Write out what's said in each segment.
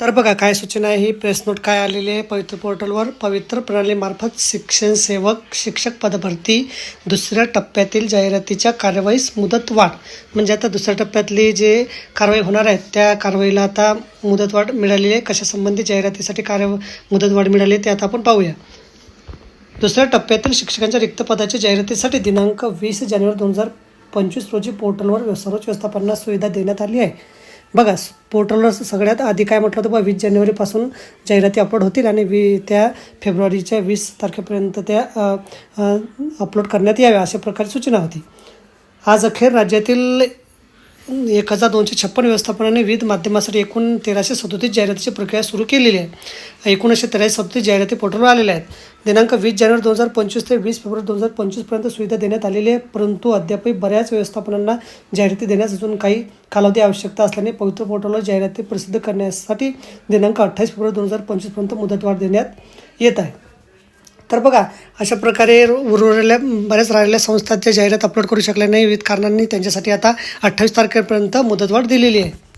तर बघा काय सूचना आहे? ही प्रेस नोट काय आलेली आहे? पवित्र पोर्टलवर पवित्र प्रणालीमार्फत शिक्षण सेवक शिक्षक पदभरती दुसऱ्या टप्प्यातील जाहिरातीच्या कारवाईस मुदतवाढ म्हणजे आता दुसऱ्या टप्प्यातली जे कारवाई होणार आहेत त्या कारवाईला आता मुदतवाढ मिळालेली आहे. कशासंबंधी जाहिरातीसाठी कार्य मुदतवाढ मिळाली आहे ते आता आपण पाहूया. दुसऱ्या टप्प्यातील शिक्षकांच्या रिक्त पदाच्या जाहिरातीसाठी दिनांक वीस जानेवारी दोन हजार पंचवीस रोजी पोर्टलवर सर्वोच्च व्यवस्थापनास सुविधा देण्यात आली आहे. बघा पोर्टलवर सगळ्यात आधी काय म्हटलं होतं बघा वीस जानेवारीपासून जाहिराती अपलोड होतील आणि वी त्या फेब्रुवारीच्या वीस तारखेपर्यंत त्या अपलोड करण्यात याव्या अशा प्रकारची सूचना होती. आज अखेर राज्यातील एक हजार दोनशे छप्पन व्यवस्थापनाने विविध माध्यमासाठी एकूण तेराशे सदोतीस जाहिरातीची प्रक्रिया सुरू केलेली आहे. एकोणीसशे तेराशे सदोतीस जाहिराती पोर्टलवर आलेल्या आहेत. दिनांक वीस जानेवारी दोन हजार पंचवीस ते वीस फेब्रुवारी दोन हजार पंचवीसपर्यंत सुविधा देण्यात आलेली आहे परंतु अद्यापही बऱ्याच व्यवस्थापनांना जाहिराती देण्यास अजून काही कालावधी आवश्यकता असल्याने पवित्र पोर्टलवर जाहिराती प्रसिद्ध करण्यासाठी दिनांक अठ्ठावीस फेब्रुवारी दोन हजार पंचवीसपर्यंत मुदतवाढ देण्यात येत आहे. तर बघा अशा प्रकारे उरवलेल्या बऱ्याच राहिलेल्या संस्थांच्या जाहिरात अपलोड करू शकल्या नाही. विविध कारणांनी त्यांच्यासाठी आता अठ्ठावीस तारखेपर्यंत मुदतवाढ दिलेली आहे.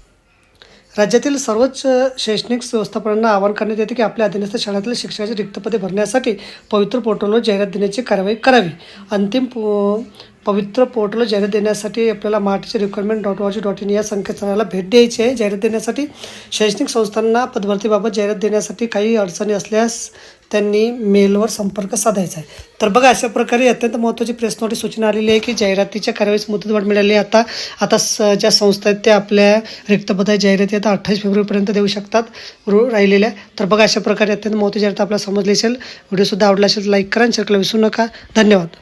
राज्यातील सर्वोच्च शैक्षणिक व्यवस्थापनांना आवाहन करण्यात येते की आपल्या अधीनस्थ शाळेतील शिक्षकाची रिक्त पदे भरण्यासाठी पवित्र पोर्टलवर जाहिरात देण्याची कारवाई करावी. अंतिम पो- पवित्र पोर्टलवर जाहिरात देण्यासाठी आपल्याला मराठीचे requirement dot G dot in या संकेतस्थळाला भेट द्यायची आहे. जाहिरात देण्यासाठी शैक्षणिक संस्थांना पदभरतीबाबत जाहिरात देण्यासाठी काही अडचणी असल्यास त्यांनी मेलवर संपर्क साधायचा आहे. तर बघा अशा प्रकारे अत्यंत महत्त्वाची प्रेस नोटीस सूचना आलेली आहे की जाहिरातीच्या कारवाईस मुदतवाढ मिळाली आता आता स ज्या संस्था आहेत त्या आपल्या रिक्तपदा जाहिराती आता अठ्ठावीस फेब्रुवारीपर्यंत देऊ शकतात रो राहिलेल्या. तर बघा अशा प्रकारे अत्यंत महत्त्वाची जाहिरात आपल्याला समजली असेल. व्हिडिओसुद्धा आवडला असेल लाईक करा आणि शेअर करायला विसरू नका. धन्यवाद.